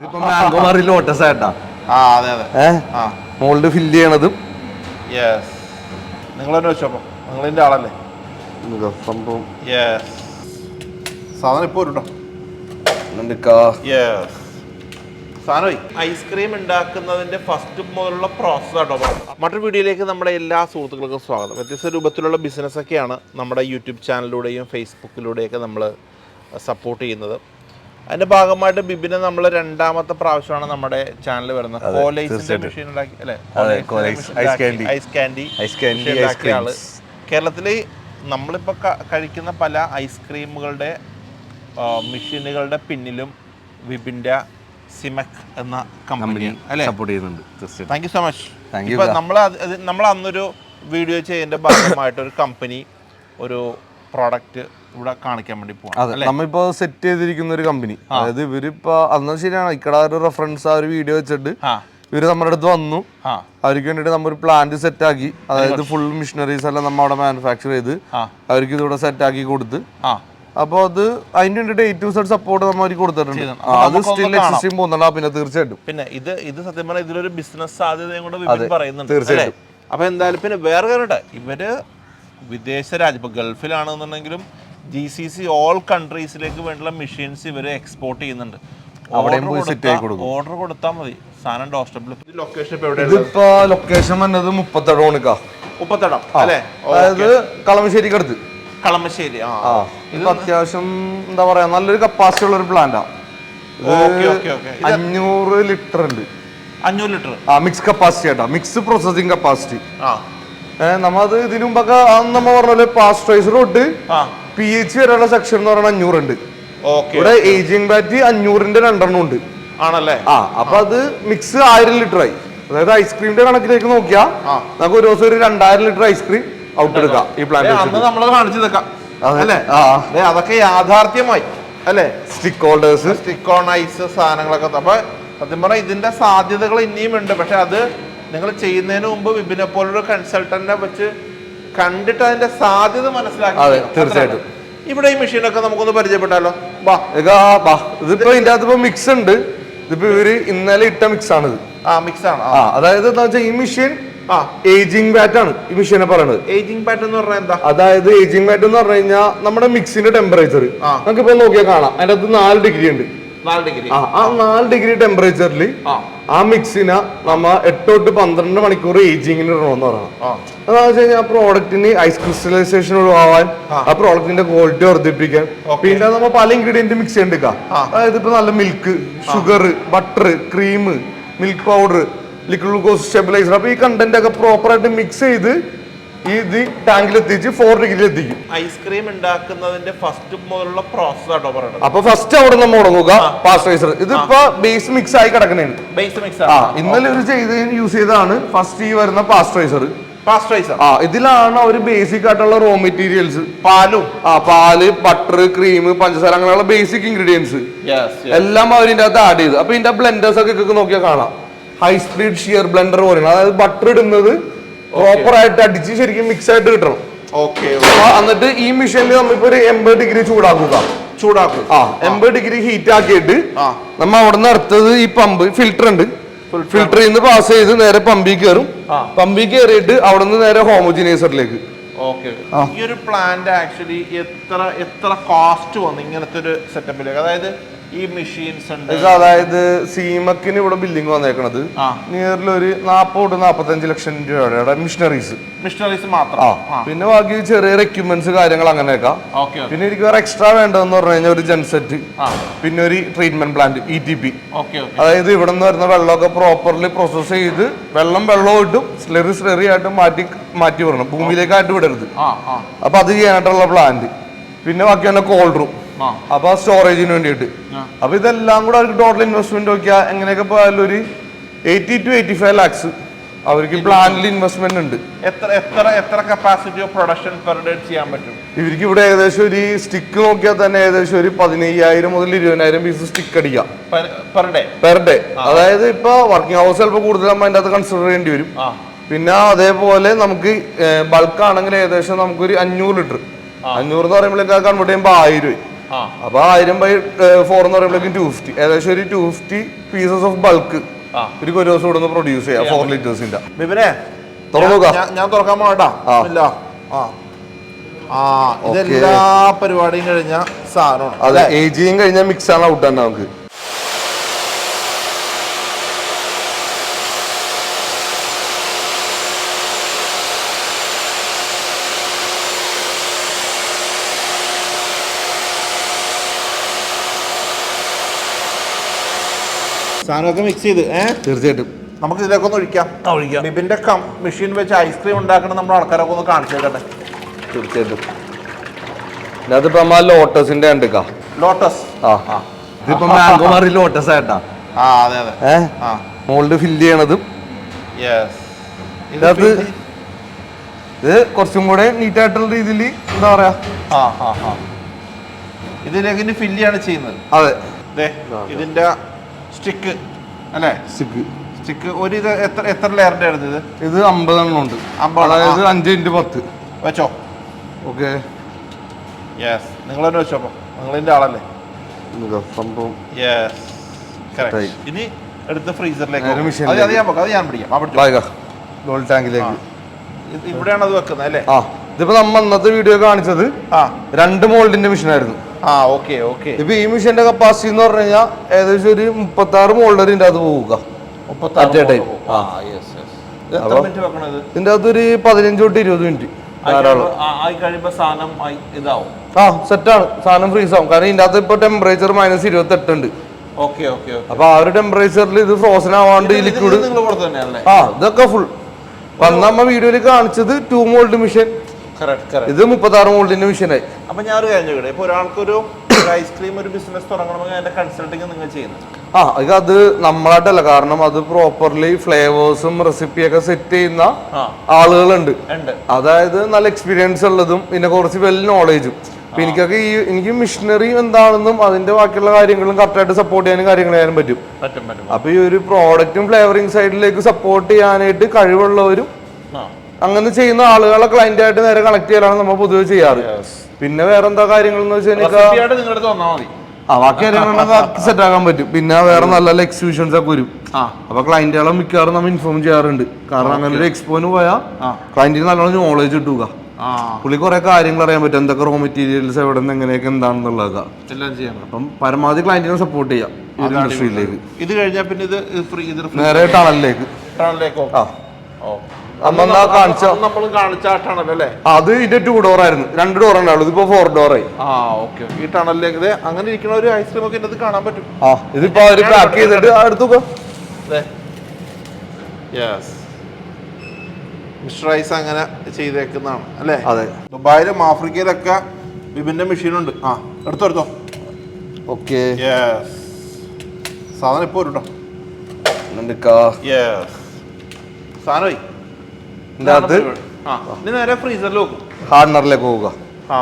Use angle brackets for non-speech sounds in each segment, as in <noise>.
ഇപ്പൊ മാംഗോ മാറി ലോട്ടസ് ആയിട്ടാ. ആ അതെ അതെ. ഏഹ് മോൾഡ് ഫില്ല് ചെയ്യണതും. യെസ് നിങ്ങൾ തന്നെ വെച്ചോപ്പം നിങ്ങൾ ഇതിന്റെ ആളല്ലേ സംഭവം? യെസ് സാധനം ഇപ്പോൾ കേട്ടോ യെസ് സാധനമായി ഐസ്ക്രീം ഉണ്ടാക്കുന്നതിന്റെ ഫസ്റ്റ് മുതലുള്ള പ്രോസസ് ആട്ടോ മറ്റൊരു വീഡിയോയിലേക്ക് നമ്മുടെ എല്ലാ സുഹൃത്തുക്കൾക്കും സ്വാഗതം. വ്യത്യസ്ത രൂപത്തിലുള്ള ബിസിനസ്സൊക്കെയാണ് നമ്മുടെ യൂട്യൂബ് ചാനലിലൂടെയും ഫേസ്ബുക്കിലൂടെയൊക്കെ നമ്മൾ സപ്പോർട്ട് ചെയ്യുന്നത്. അതിന്റെ ഭാഗമായിട്ട് ബിബിനെ നമ്മൾ രണ്ടാമത്തെ പ്രാവശ്യമാണ് നമ്മുടെ ചാനൽ വരുന്നത്. ഐസ് കാൻഡി ആൾ. കേരളത്തിൽ നമ്മളിപ്പോൾ കഴിക്കുന്ന പല ഐസ്ക്രീമുകളുടെ മെഷീനുകളുടെ പിന്നിലും വിബിന്റെ സിമക് എന്ന കമ്പനി അല്ലെ? സപ്പോർട്ട് ചെയ്യുന്നുണ്ട് താങ്ക് യു സോ മച്ച് ഇപ്പൊ നമ്മൾ നമ്മൾ അന്നൊരു വീഡിയോ ചെയ്യേണ്ട ഭാഗമായിട്ട് ഒരു കമ്പനി ഒരു പ്രോഡക്റ്റ് ഇവിടെ കാണിക്കാൻ വേണ്ടി പോകണം നമ്മളിപ്പോ സെറ്റ് ചെയ്തിരിക്കുന്ന ഒരു കമ്പനി അതായത് ഇവരിപ്പോ അന്ന് ശരിയാണ് ഇക്കട ഒരു റെഫറൻസ് ആ ഒരു വീഡിയോ വെച്ചിട്ട് ഇവർ നമ്മുടെ അടുത്ത് വന്നു. അവർക്ക് വേണ്ടിയിട്ട് നമ്മൾ ഒരു പ്ലാന്റ് സെറ്റ് ആക്കി അതായത് ഫുൾ മിഷനറീസ് എല്ലാം നമ്മൾ അവിടെ മാനുഫാക്ചർ ചെയ്ത്. അവർക്ക് ഇതിവിടെ സെറ്റ് ആക്കി കൊടുത്ത്. അപ്പോൾ അത് അതിന് വേണ്ടിയിട്ട് എയ്റ്റ് ടു സെഡ് സപ്പോർട്ട് നമ്മൾ അവർക്ക് കൊടുത്തിട്ടുണ്ട്. അത് സ്റ്റിൽ എക്സിസ്റ്റിംഗ് പോകുന്നുണ്ട്. പിന്നെ തീർച്ചയായിട്ടും. പിന്നെ ഇത് ഇത് സത്യം പറഞ്ഞാൽ ഇതിലൊരു ബിസിനസ് സാധ്യതയും കൂടെ പറയുന്നുണ്ട് തീർച്ചയായിട്ടും. അപ്പൊ എന്തായാലും പിന്നെ വേറെ കാര്യമുണ്ട് ഇവർ വിദേശ രാജ്യം ഇപ്പൊ ഗൾഫിലാണെന്നുണ്ടെങ്കിലും ജി സി സി ഓൾ കൺട്രീസിലേക്ക് വേണ്ടിയുള്ള മെഷീൻസ് ഇവർ എക്സ്പോർട്ട് ചെയ്യുന്നുണ്ട്. ഓർഡർ കൊടുത്താൽ മതി. സാധനം ഡോസ്റ്റബിൾ ലൊക്കേഷൻ ഇപ്പൊ എവിടെയാണ് ഇതിപ്പോ ലൊക്കേഷൻ വന്നത് മുപ്പത്തടം മുപ്പത്തടം അല്ലേ? അതായത് കളമശ്ശേരിക്ക് അടുത്ത്. കളമശ്ശേരി ആ. ഇപ്പൊ അത്യാവശ്യം എന്താ പറയാ നല്ലൊരു കപ്പാസിറ്റി ഉള്ള ഒരു പ്ലാന്റാ അഞ്ഞൂറ് ലിറ്റർ ഉണ്ട്. അഞ്ഞൂറ് ലിറ്റർ ആ mix capacity auto. Mix processing capacity നമ്മത് ഇതിനു മുമ്പൊക്കെ അന്ന് നമ്മ പറഞ്ഞ പോലെ തൊട്ട് ആ. പി എച്ച് വരെയുള്ള സെക്ഷൻ എന്ന് പറയുന്നത് അഞ്ഞൂറുണ്ട്. ഇവിടെ ഏജിങ് ബാറ്റ് അഞ്ഞൂറിന്റെ രണ്ടെണ്ണം ഉണ്ട്. ആണല്ലേ? ആ അപ്പൊ അത് മിക്സ് ആയിരം ലിറ്റർ ആയി. അതായത് ഐസ്ക്രീമിന്റെ കണക്കിലേക്ക് നോക്കിയാ നമുക്ക് ഒരു ദിവസം ഒരു രണ്ടായിരം ലിറ്റർ ഐസ്ക്രീം ഔട്ട് എടുക്കാം ഈ പ്ലാന്റ് കാണിച്ചു നിൽക്കാം അതെ. അല്ലേ? അതൊക്കെ യാഥാർത്ഥ്യമായി. അല്ലേ? Stick holders stick on ice സാധനങ്ങളൊക്കെ. അപ്പൊ സത്യം പറഞ്ഞാൽ ഇതിന്റെ സാധ്യതകൾ ഇനിയും ഉണ്ട്. പക്ഷെ അത് നിങ്ങൾ ചെയ്യുന്നതിന് മുമ്പ് വിപിനെ പോലൊരു കൺസൾട്ടന്റിനെ വെച്ച് കണ്ടിട്ട് അതിന്റെ സാധ്യത മനസ്സിലാക്കി അതെ. തീർച്ചയായിട്ടും. ഇവിടെ ഈ മെഷീനൊക്കെ നമുക്കൊന്ന് പരിചയപ്പെട്ടാലോ? ഇതിപ്പോ ഇതിന്റെ അകത്ത് മിക്സ് ഉണ്ട്. ഇതിപ്പോ ഇവർ ഇന്നലെ ഇട്ട മിക്സ് ആണിത്. ആ മിക്സ് ആണ്. ആ. അതായത് എന്താ വെച്ചാൽ ഈ മെഷീൻ ആ. ഏജിങ് ബാറ്റ് ആണ് ഈ മെഷീനെ പറയുന്നത് ഏജിംഗ് ബാറ്റ് എന്ന് പറഞ്ഞാൽ എന്താ? അതായത് ഏജിംഗ് ബാറ്റ് എന്ന് പറഞ്ഞു കഴിഞ്ഞാൽ നമ്മുടെ മിക്സിന്റെ ടെമ്പറേച്ചർ. നമുക്ക് ഇപ്പൊ നോക്കിയാൽ കാണാം. അതിന്റെ അകത്ത് നാല് ഡിഗ്രി ഉണ്ട്. ആ നാല് ഡിഗ്രി ടെമ്പറേച്ചറിൽ ആ. മിക്സിന നമ്മ എട്ട് തൊട്ട് പന്ത്രണ്ട് മണിക്കൂർ ഏജിങ്ങിന് ഇടണമെന്ന് പറയണം. അതാ വെച്ച് കഴിഞ്ഞാൽ ആ പ്രോഡക്റ്റിന് ഐസ് ക്രിസ്റ്റലൈസേഷൻ ഒഴിവാവാൻ ആ. പ്രോഡക്റ്റിന്റെ ക്വാളിറ്റി വർദ്ധിപ്പിക്കാൻ. പിന്നെ നമ്മൾ പല ഇൻഗ്രീഡിയന്റ് മിക്സ് ചെയ്യണ്ടിക്കാം. ആ. അതായത് ഇപ്പൊ നല്ല milk sugar butter cream milk powder liquid glucose stabiliser അപ്പൊ ഈ കണ്ടന്റ് ഒക്കെ പ്രോപ്പർ ആയിട്ട് മിക്സ് ചെയ്ത് ഇത് ടാങ്കിൽ എത്തിച്ച് ഫോർ ഡിഗ്രിയിൽ എത്തിക്കും ഐസ്ക്രീം ഉണ്ടാക്കുന്നതിന്റെ ഫസ്റ്റ് മുതലുള്ള പ്രോസസ് ആട്ടോ പറയുന്നത് അപ്പൊ ഫസ്റ്റ് അവിടെ നമ്മൾ തുടങ്ങുക പാസ്റ്ററൈസർ ഇതിപ്പോ ബേസ് മിക്സ് ആയി കിടക്കണേണ്. ബേസ് മിക്സ് ആ ഇന്നലെ ഒരു ചെയ്ത് യൂസ് ചെയ്തതാണ് ഫസ്റ്റ് ഈ വരുന്ന പാസ്റ്ററൈസർ പാസ്റ്ററൈസർ ആ ഇതിലാണ് അവർ ബേസിക് ആയിട്ടുള്ള റോ മെറ്റീരിയൽസ് പാലും. ആ പാൽ ബട്ടർ ക്രീം പഞ്ചസാര അങ്ങനെയുള്ള ബേസിക് ഇൻഗ്രീഡിയൻസ് എല്ലാം ഇതിന്റെ അകത്ത് ആഡ് ചെയ്ത്. അപ്പൊ ഇതിന്റെ ബ്ലെൻഡേഴ്സ് ഒക്കെ നോക്കിയാൽ കാണാം. ഹൈ സ്പീഡ് ഷിയർ ബ്ലെൻഡർ പോലെയാണ്. അതായത് ബട്ടർ ഇടുന്നത് പ്രോപ്പർ ആയിട്ട് അടിച്ച് ശരിക്കും മിക്സ് ആയിട്ട് കിട്ടണം. ഓക്കെ എന്നിട്ട് ഈ മെഷീനിൽ നമ്മളിപ്പോ ഒരു എൺപത് ഡിഗ്രി ചൂടാക്കുക. ചൂടാക്കുക. ആ എൺപത് ഡിഗ്രി ഹീറ്റ് ആക്കിയിട്ട് നമ്മ അവിടെ നിന്ന് അടുത്തത് ഈ പമ്പ് ഫിൽറ്റർ ഉണ്ട്. ഫിൽറ്ററിൽ നിന്ന് പാസ് ചെയ്ത് നേരെ പമ്പിൽ കയറും പമ്പി പമ്പിൽ കയറിയിട്ട് അവിടെ നിന്ന് നേരെ ഹോമോജിനൈസറിലേക്ക് ഈ ഒരു പ്ലാന്റ് ആക്ച്വലി എത്ര എത്ര കോസ്റ്റ് വന്നു ഇങ്ങനത്തെ ഒരു സെറ്റപ്പിലേക്ക് അതായത് ഈ മെഷീൻസ് ഉണ്ട് അതായത് സീമക്കിന് ഇവിടെ ബില്ലിംഗ് വന്നേക്കണത്. നിയർലി ഒരു നാപ്പത് നാപ്പത്തഞ്ച് ലക്ഷം രൂപയുടെ മിഷനറീസ് മിഷനറീസ് മാത്രം. പിന്നെ ബാക്കി ചെറിയ എക്യുപ്മെന്റ്സ് കാര്യങ്ങൾ അങ്ങനെയൊക്കെ. ഓക്കെ പിന്നെ എനിക്ക് വേറെ എക്സ്ട്രാ വേണ്ടതെന്ന് പറഞ്ഞു കഴിഞ്ഞാൽ ഒരു ജെൻസെറ്റ് പിന്നെ ഒരു treatment plant E T P അതായത് ഇവിടെ നിന്ന് വരുന്ന വെള്ളമൊക്കെ പ്രോപ്പർലി പ്രോസസ് ചെയ്ത് വെള്ളം വെള്ളം ഇട്ടും സ്ലെറി സ്ലെറി ആയിട്ട് മാറ്റി മാറ്റി വരണം ഭൂമിയിലേക്കായിട്ട് വിടരുത്. അപ്പൊ അത് ചെയ്യാനായിട്ടുള്ള പ്ലാന്റ് പിന്നെ ബാക്കി തന്നെ കോൾഡ് റൂം അപ്പൊ സ്റ്റോറേജിന് വേണ്ടിയിട്ട്. അപ്പൊ ഇതെല്ലാം കൂടെ അവർക്ക് ടോട്ടൽ ഇൻവെസ്റ്റ്മെന്റ് നോക്കിയാൽ എങ്ങനെയൊക്കെ പോയാലും ഒരു eighty two eighty five lakhs അവർക്ക് പ്ലാനിൽ ഇൻവെസ്റ്റ്മെന്റ് ഉണ്ട്. എത്ര എത്ര എത്ര capacity of production per day ചെയ്യാൻ പറ്റും? ഇവർക്ക് ഇവിടെ ഏകദേശം ഒരു സ്റ്റിക്ക് നോക്കിയാൽ തന്നെ ഏകദേശം ഒരു പതിനയ്യായിരം മുതൽ ഇരുപതിനായിരം പീസ് സ്റ്റിക്ക് അടിക്കാം. പെർ ഡേ പെർ ഡേ അതായത് ഇപ്പൊ വർക്കിംഗ് അവേഴ്സ് ചിലപ്പോൾ കൂടുതൽ നമ്മൾ അതിന്റെ അകത്ത് കൺസിഡർ ചെയ്യേണ്ടി വരും. പിന്നെ അതേപോലെ നമുക്ക് ബൾക്ക് ആണെങ്കിൽ ഏകദേശം നമുക്കൊരു അഞ്ഞൂറ് ലിറ്റർ. അഞ്ഞൂറ് എന്ന് പറയുമ്പോഴേക്ക് കൺവേർട്ട് ചെയ്യുമ്പോൾ ആയിരം രൂപ. അപ്പൊ ആയിരം ബൈ ഫോർ എന്ന് പറയുമ്പോഴേക്കും ടു ഫിഫ്റ്റി ഏകദേശം ഒരു two fifty pieces of bulk ഒരു ഒരു ദിവസം ഇവിടെ നിന്ന് പ്രൊഡ്യൂസ് ചെയ്യാം. ഫോർ ലിറ്റേഴ്സിന്റെ ബിബിനെ തുറന്നു ഞാൻ- തുറക്കാൻ പോകട്ടാ ഇല്ല. ആ. ആ ഇതെല്ലാ പരിപാടിയും കഴിഞ്ഞ സാധനമാണ് അതെ ഏജിയും കഴിഞ്ഞാൽ മിക്സ് ആണ് ഔട്ട് തന്നെ നമുക്ക്. സാധനമൊക്കെ മിക്സ് ചെയ്ത്. ഏഹ് തീർച്ചയായിട്ടും. നമുക്ക് ഇതിലേക്ക് ഒന്ന് ഒഴിക്കാം. ഒഴിക്കാം. ബിബിന്റെ കം മെഷീൻ വെച്ച് ഐസ്ക്രീം ഉണ്ടാക്കണം നമ്മുടെ ആൾക്കാരൊക്കെ ഒന്ന് കാണിച്ചു തരട്ടെ. തീർച്ചയായിട്ടും. ഇതിപ്പോ നമ്മൾ ലോട്ടസിന്റെ ഉണ്ട് ലോട്ടസ് ആ. ഇതിപ്പോ മാംഗോ മാറി ലോട്ടസ് ആയിട്ടാ ആ അതെ അതെ. ഏഹ് മോൾഡ് ഫില്ല് ചെയ്യണതും. യെസ് ഇതിനകത്ത് ഇത് കുറച്ചും കൂടെ നീറ്റ് ആയിട്ടുള്ള രീതിയിൽ എന്താ പറയാ? ആ ആ ആ. ഇതിലേക്ക് ഫില്ല് ചെയ്യാണ് ചെയ്യുന്നത്. അതെ. ദേ ഇതിന്റെ സ്റ്റിക്ക് അല്ലേ? സ്റ്റിക്ക് സ്റ്റിക്ക് ഒരു ഇത് എത്ര എത്ര ലെയറിന്റെ ആയിരുന്നു ഇത് ഇത് അമ്പതെണ്ണം ഉണ്ട്. അമ്പത് അതായത് അഞ്ച് ഇന്റു പത്ത്. വെച്ചോ. ഓക്കെ. യെസ് നിങ്ങൾ തന്നെ വെച്ചോ അപ്പോൾ നിങ്ങൾ ഇതിന്റെ ആളല്ലേ സംഭവം? യെസ്. ഇനി എടുത്ത് ഫ്രീസറിലേക്ക് അത് അത് ഞാൻ വെക്കാം. അത് ഞാൻ പിടിക്കാം. പിടിച്ചോ. ടാങ്കിലേക്ക് ഇവിടെയാണ് അത് വെക്കുന്നത് അല്ലേ? ആ. ഇതിപ്പോ നമ്മ അന്നത്തെ വീഡിയോ കാണിച്ചത് ആ. രണ്ട് മോൾഡിന്റെ മെഷീൻ ആയിരുന്നു. ആ ഓക്കെ ഓക്കെ. ഇപ്പൊ ഈ മെഷീന്റെ കപ്പാസിറ്റി എന്ന് പറഞ്ഞു കഴിഞ്ഞാൽ ഏകദേശം ഒരു മുപ്പത്തി ആറ് മോൾഡറിന്റെ അത് പോവുക. ഇതിന്റെ അകത്ത് ഒരു പതിനഞ്ച് തൊട്ട് ഇരുപത് മിനിറ്റ് ധാരാളം. ആ സെറ്റാണ് സാധനം ഫ്രീസ് ആവും. കാരണം ഇതിന്റെ അകത്ത് ഇപ്പൊ ടെമ്പറേച്ചർ മൈനസ് ഇരുപത്തി എട്ട് ഉണ്ട് അപ്പൊ ആ ഒരു ടെമ്പറേച്ചറിൽ ഇത് ഫ്രോസൺ ആവാണ്ട് ലിക്വിഡ് ആ ഇതൊക്കെ ഫുൾ വന്ന നമ്മ വീഡിയോയിൽ കാണിച്ചത് ടു മോൾഡ് മെഷീൻ ഇത് മുപ്പത്താറ് മോൾഡിന്റെ മെഷീനായി അപ്പൊ ഞാൻ ഒരു കാര്യം ചോദിക്കട്ടെ? ഇപ്പൊ ഒരാൾക്കൊരു ഐസ്ക്രീം ഒരു ബിസിനസ് തുടങ്ങണമെങ്കിൽ അതിന്റെ കൺസൾട്ടിങ് നിങ്ങൾ ചെയ്യുന്നത്. ആ ഇത് അത് നമ്മളായിട്ടല്ല. കാരണം അത് പ്രോപ്പർലി ഫ്ലേവേഴ്സും റെസിപ്പിയൊക്കെ സെറ്റ് ചെയ്യുന്ന ആളുകളുണ്ട്. അതായത് നല്ല എക്സ്പീരിയൻസ് ഉള്ളതും പിന്നെ കുറച്ച് വെൽ നോളേജും അപ്പൊ എനിക്കൊക്കെ ഈ എനിക്ക് മിഷനറി എന്താണെന്നും അതിന്റെ ബാക്കിയുള്ള കാര്യങ്ങളും കറക്റ്റായിട്ട് സപ്പോർട്ട് ചെയ്യാനും കാര്യങ്ങൾ ചെയ്യാനും പറ്റും അപ്പൊ ഈ ഒരു പ്രോഡക്റ്റും ഫ്ലേവറിംഗ് സൈഡിലേക്ക് സപ്പോർട്ട് ചെയ്യാനായിട്ട് കഴിവുള്ളവരും അങ്ങനെ ചെയ്യുന്ന ആളുകളെ ക്ലയന്റ് ആയിട്ട് നേരെ കണക്ട് ചെയ്യലാണ് നമ്മൾ പൊതുവെ ചെയ്യാറ്. പിന്നെ വേറെ എന്താ കാര്യങ്ങൾ എന്ന് വെച്ചാൽ ആ ബാക്കി സെറ്റ് <laughs> ആക്കാൻ പറ്റും. പിന്നെ വേറെ നല്ല നല്ല എക്സിബിഷൻസ് ഒക്കെ വരും. അപ്പൊ ക്ലയന്റുകളെ മിക്കവാറും നമ്മൾ ഇൻഫോം ചെയ്യാറുണ്ട്. കാരണം അങ്ങനെ ഒരു എക്സ്പോന് പോയാൽ ക്ലൈന്റിന് ക്ലയന്റിന് നല്ലോണം നോളേജ് കിട്ടുക. പുള്ളി കുറെ കാര്യങ്ങൾ അറിയാൻ പറ്റും. എന്തൊക്കെ റോ മെറ്റീരിയൽസ് എവിടെ നിന്ന് എങ്ങനെയൊക്കെ എന്താണെന്നുള്ളതൊക്കെ. അപ്പം പരമാവധി ക്ലൈന്റിനെ സപ്പോർട്ട് ചെയ്യാം ഇൻഡസ്ട്രിയിലേക്ക് ഇത് കഴിഞ്ഞാൽ പിന്നെ ഇത് നേരെ ടണലിലേക്ക് ടണലിലേക്ക് ആ. ഓ. അന്ന് കാണിച്ചോ? നമ്മൾ കാണിച്ച ടണൽ അല്ലേ? അത് ഇതിന്റെ ടു ഡോർ ആയിരുന്നു. രണ്ട് ഡോർ ഉണ്ടാവുള്ളൂ. ഇതിപ്പോ ഫോർ ഡോർ ആയി. ആ ഓക്കെ ഈ ടണലിലേക്ക് അങ്ങനെ ഇരിക്കുന്ന ഒരു ഐസ്ക്രീം ഒക്കെ ഇതിനകത്ത് കാണാൻ പറ്റും. ആ ഇതിപ്പോ അവർ പാക്ക് ചെയ്തിട്ട് അടുത്തു യെസ് മിസ്റ്റർ ഐസ് അങ്ങനെ ചെയ്തേക്കുന്നതാണ് അല്ലേ? അതെ. ദുബായിലും ആഫ്രിക്കയിലൊക്കെ വിഭിന്ന മെഷീനുണ്ട് ആ എടുത്തോ എടുത്തോ. ഓക്കെ. യെസ് സാധനം ഇപ്പോൾ ഒരു കേട്ടോ യെസ് സാധനമായി നേരെ ഫ്രീസറിൽ വെക്കും. ഹാർഡനറിലേക്ക് പോവുക. ആ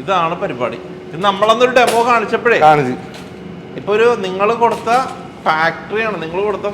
ഇതാണ് പരിപാടി. ഇത് നമ്മളന്നൊരു ഡെമോ കാണിച്ചപ്പോഴേ കാണിച്ചു. ഇപ്പൊ ഒരു നിങ്ങൾ കൊടുത്ത ഫാക്ടറിയാണ് നിങ്ങൾ കൊടുത്ത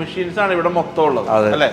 മെഷീൻസ് ആണ് ഇവിടെ മൊത്തം ഉള്ളത്. അല്ലേ?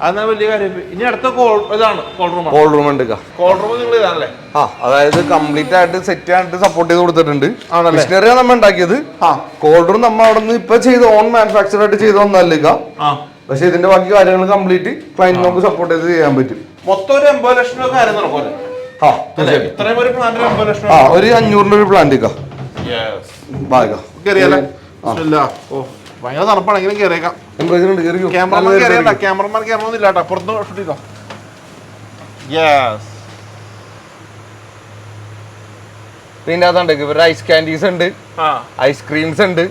അതെന്നാ വലിയ കാര്യം? ഇനി അടുത്ത കോൾ ഇതാണ് കോൾ റൂം കോൾ റൂം ഉണ്ട് കോൾ റൂം നിങ്ങൾ ഇതാണല്ലേ? ആ അതായത് കംപ്ലീറ്റ് ആയിട്ട് സെറ്റ് ആയിട്ട് സപ്പോർട്ട് ചെയ്ത് കൊടുത്തിട്ടുണ്ട്. ആണല്ലേ? മിഷനറിയാണ് നമ്മൾ ഉണ്ടാക്കിയത്. ആ. കോൾഡ് റൂം നമ്മൾ അവിടെ നിന്ന് ഇപ്പൊ ചെയ്ത് ഓൺ മാനുഫാക്ചർ ആയിട്ട് ചെയ്ത് വന്നല്ലേ പക്ഷെ ഇതിന്റെ ബാക്കി കാര്യങ്ങൾ കംപ്ലീറ്റ് ക്ലയന്റ് നമുക്ക് സപ്പോർട്ട് ചെയ്ത് ചെയ്യാൻ പറ്റും. മൊത്തം ഒരു എൺപത് ലക്ഷം രൂപ കാര്യം നടക്കുമല്ലേ ആ ഇത്രയും ഒരു പ്ലാന്റ് എൺപത് ലക്ഷം ആ ഒരു അഞ്ഞൂറിന്റെ ഒരു പ്ലാന്റ് ഭയങ്കര തണുപ്പാണെങ്കിലും കയറിയേക്കാം ക്യാമറമാൻ കയറിയല്ല ക്യാമറമാൻ കയറണമെന്നില്ല കേട്ടോ. പുറത്ത് ഷൂട്ട് ചെയ്തോ? യെസ് പിന്നെ അതുണ്ട് ഇവരുടെ ഐസ് കാൻഡീസ് ഉണ്ട് ഐസ്ക്രീംസ് ഉണ്ട്.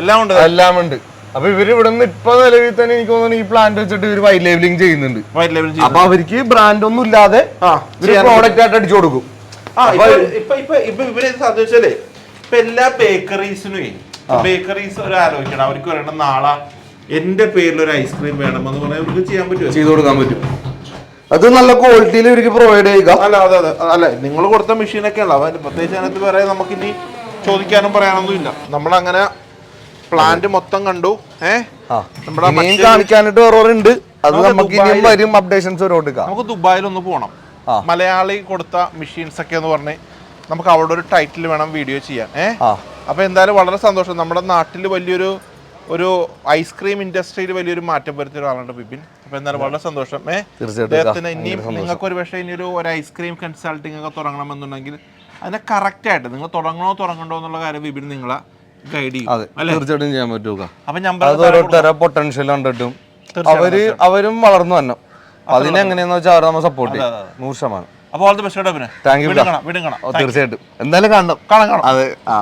എല്ലാം ഉണ്ട്. എല്ലാം ഉണ്ട്. അപ്പൊ ഇവർ ഇവിടെ നിന്ന് ഇപ്പൊ നിലവിൽ തന്നെ എനിക്ക് തോന്നുന്നു ഈ പ്ലാന്റ് വെച്ചിട്ട് ഇവർ വൈറ്റ് ലേബലിംഗ് ചെയ്യുന്നുണ്ട്. അപ്പൊ അവർക്ക് ബ്രാൻഡ് ഒന്നും ഇല്ലാതെ പ്രോഡക്റ്റ് ആയിട്ട് അടിച്ചു കൊടുക്കും. ആ ഇപ്പൊ ഇപ്പൊ ഇപ്പൊ ഇപ്പൊ ഇവർ സാധ്യത ഇപ്പൊ എല്ലാ ബേക്കറീസിനും ബേക്കറീസ് ഒരു ആലോചിക്കണം. അവർക്ക് പറയണം നാളെ എന്റെ പേരിൽ ഒരു ഐസ്ക്രീം വേണം എന്ന് പറഞ്ഞാൽ ചെയ്യാൻ പറ്റുമോ? ചെയ്തു കൊടുക്കാൻ പറ്റും. അത് നല്ല ക്വാളിറ്റിയിൽ ഇവർക്ക് പ്രൊവൈഡ് ചെയ്യുക. അല്ല അതെ അതെ. അല്ല നിങ്ങൾ കൊടുത്ത മെഷീനൊക്കെ ഉള്ള പ്രത്യേകിച്ച് അതിനകത്ത് വേറെ നമുക്ക് ഇനി ചോദിക്കാനും പറയാനൊന്നും ഇല്ല നമ്മളങ്ങനെ പ്ലാന്റ് മൊത്തം കണ്ടു. നമ്മുടെ മീൻ കാണിക്കാനായിട്ട് വേറെ ഉണ്ട്. അത് നമുക്ക് ഇനിയും വരും അപ്ഡേഷൻസ് നമുക്ക് ദുബായിൽ ഒന്ന് പോകണം. മലയാളി കൊടുത്ത മെഷീൻസ് ഒക്കെ എന്ന് പറഞ്ഞ് നമുക്ക് അവിടെ ഒരു ടൈറ്റിൽ വേണം വീഡിയോ ചെയ്യാൻ. ഏഹ് അപ്പൊ എന്തായാലും വളരെ സന്തോഷം. നമ്മുടെ നാട്ടിൽ വലിയൊരു ഒരു ഐസ്ക്രീം ഇൻഡസ്ട്രിയിൽ വലിയൊരു മാറ്റം വരുത്തിയ ഒരാളുണ്ട് ബിപിൻ. അപ്പൊ എന്തായാലും വളരെ സന്തോഷം. ഏ? തീർച്ചയായിട്ടും അദ്ദേഹത്തിന് ഇനിയും നിങ്ങൾക്ക് ഒരു പക്ഷേ ഇനി ഒരു ഒരു ഐസ്ക്രീം കൺസൾട്ടിംഗ് ഒക്കെ തുടങ്ങണമെന്നുണ്ടെങ്കിൽ അതിനെ കറക്റ്റ് ആയിട്ട് നിങ്ങൾ തുടങ്ങണോ തുടങ്ങണ്ടോ എന്നുള്ള കാര്യം ബിപിൻ നിങ്ങളെ ഗൈഡ് ചെയ്യും. അതെ തീർച്ചയായിട്ടും ചെയ്യാൻ പറ്റുക അപ്പൊ നമ്പർ അത് ഓരോരുത്തരെ പൊട്ടൻഷ്യൽ കണ്ടിട്ടും അവർ അവരും വളർന്നു തന്നെ അതിനെങ്ങനെയാന്ന് വെച്ചാൽ അവരെ നമ്മൾ സപ്പോർട്ട് ചെയ്യും. നൂറ് ശതമാനം. അപ്പോൾ ഓൾ ദി ബെസ്റ്റ് പിന്നെ. താങ്ക് യു വീണ്ടും കാണാം വീണ്ടും കാണാം തീർച്ചയായിട്ടും. എന്തായാലും കാണണം. കാണാം കാണാം. അതെ ആ.